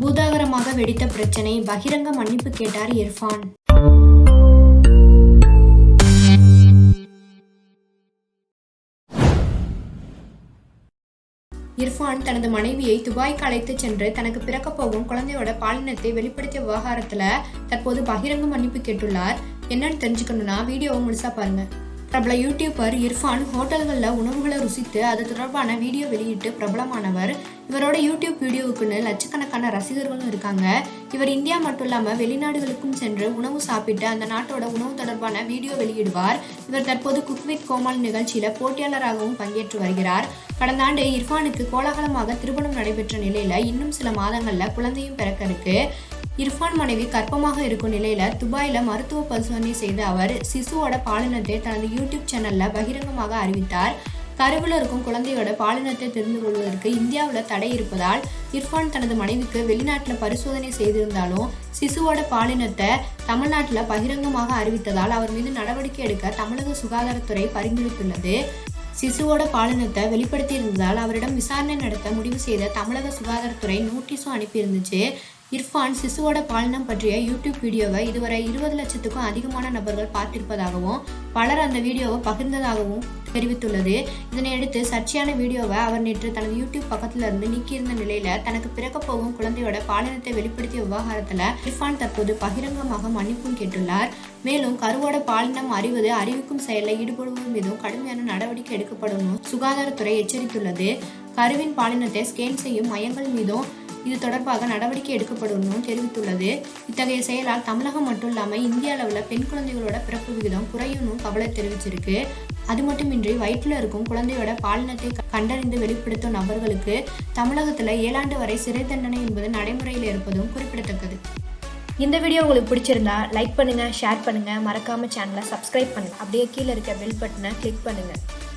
பூதாகரமாக வெடித்த பிரச்சனை பகிரங்க மன்னிப்பு கேட்டார் இர்ஃபான். இர்ஃபான் தனது மனைவியை துபாய்க்கு அழைத்து சென்று தனக்கு பிறக்க போகும் குழந்தையோட பாலினத்தை வெளிப்படுத்திய விவகாரத்துல தற்போது பகிரங்க மன்னிப்பு கேட்டுள்ளார். என்னன்னு தெரிஞ்சுக்கணும்னா வீடியோவை முழுசா பாருங்க. பிரபல யூடியூபர் இர்ஃபான் ஹோட்டல்களில் உணவுகளை ருசித்து அது தொடர்பான வீடியோ வெளியிட்டு பிரபலமானவர். இவரோட யூடியூப் வீடியோவுக்குன்னு லட்சக்கணக்கான ரசிகர்களும் இருக்காங்க. இவர் இந்தியா மட்டும் இல்லாமல் வெளிநாடுகளுக்கும் சென்று உணவு சாப்பிட்டு அந்த நாட்டோட உணவு தொடர்பான வீடியோ வெளியிடுவார். இவர் தற்போது குக் வித் கோமால் நிகழ்ச்சியில் போட்டியாளராகவும் பங்கேற்று வருகிறார். கடந்த ஆண்டு இர்ஃபானுக்கு கோலாகலமாக திருமணம் நடைபெற்ற நிலையில் இன்னும் சில மாதங்களில் குழந்தையும் பிறக்க இருக்கு. இர்ஃபான் மனைவி கர்ப்பமாக இருக்கும் நிலையில துபாயில மருத்துவ பரிசோதனை செய்த அவர் சிசுவோட பாலினத்தை தனது யூடியூப் சேனல்ல பகிரங்கமாக அறிவித்தார். கருவில் இருக்கும் குழந்தையோட பாலினத்தை தெரிந்து கொள்வதற்கு இந்தியாவில் தடை இருப்பதால் இர்ஃபான் தனது மனைவிக்கு வெளிநாட்டில் பரிசோதனை செய்திருந்தாலும் சிசுவோட பாலினத்தை தமிழ்நாட்டில் பகிரங்கமாக அறிவித்ததால் அவர் மீது நடவடிக்கை எடுக்க தமிழக சுகாதாரத்துறை பரிந்துரைத்துள்ளது. சிசுவோட பாலினத்தை வெளிப்படுத்தியிருந்ததால் அவரிடம் விசாரணை நடத்த முடிவு செய்த தமிழக சுகாதாரத்துறை நோட்டீஸும் அனுப்பியிருந்துச்சு. இர்ஃபான் சிசுவோட பாலினம் பற்றிய யூடியூப் வீடியோவை இதுவரை இருபது லட்சத்துக்கும் அதிகமான நபர்கள் பார்த்திருப்பதாகவும் பலர் அந்த வீடியோவை பகிர்ந்ததாகவும் தெரிவித்துள்ளது. இதனையடுத்து சர்ச்சையான வீடியோவை அவர் நேற்று தனது யூடியூப் பக்கத்துல இருந்து நீக்கியிருந்த நிலையில தனக்கு பிறக்க போகும் குழந்தையோட பாலினத்தை வெளிப்படுத்திய விவகாரத்துல இர்ஃபான் தற்போது பகிரங்கமாக மன்னிப்பும் கேட்டுள்ளார். மேலும் கருவோட பாலினம் அறிவது அறிவிக்கும் செயலில் ஈடுபடுவோர் மீதும் கடுமையான நடவடிக்கை எடுக்கப்படும் சுகாதாரத்துறை எச்சரித்துள்ளது. கருவின் பாலினத்தை ஸ்கேன் செய்யும் மையங்கள் மீதும் இது தொடர்பாக நடவடிக்கை எடுக்கப்படும் தெரிவித்துள்ளது. இத்தகைய செயலால் தமிழகம் மட்டும் இல்லாமல் இந்திய அளவில் பெண் குழந்தைகளோட பிறப்பு விகிதம் குறையும்னு கவலை தெரிவிச்சிருக்கு. அது மட்டுமின்றி வயிற்றில் இருக்கும் குழந்தையோட பாலினத்தை கண்டறிந்து வெளிப்படுத்தும் நபர்களுக்கு தமிழகத்தில் ஏழாண்டு வரை சிறை தண்டனை என்பது நடைமுறையில் இருப்பதும் குறிப்பிடத்தக்கது. இந்த வீடியோ உங்களுக்கு பிடிச்சிருந்தா லைக் பண்ணுங்க ஷேர் பண்ணுங்க. மறக்காம சேனலை சப்ஸ்கிரைப் பண்ணுங்க. அப்படியே கீழே இருக்க பெல் பட்டனை கிளிக் பண்ணுங்க.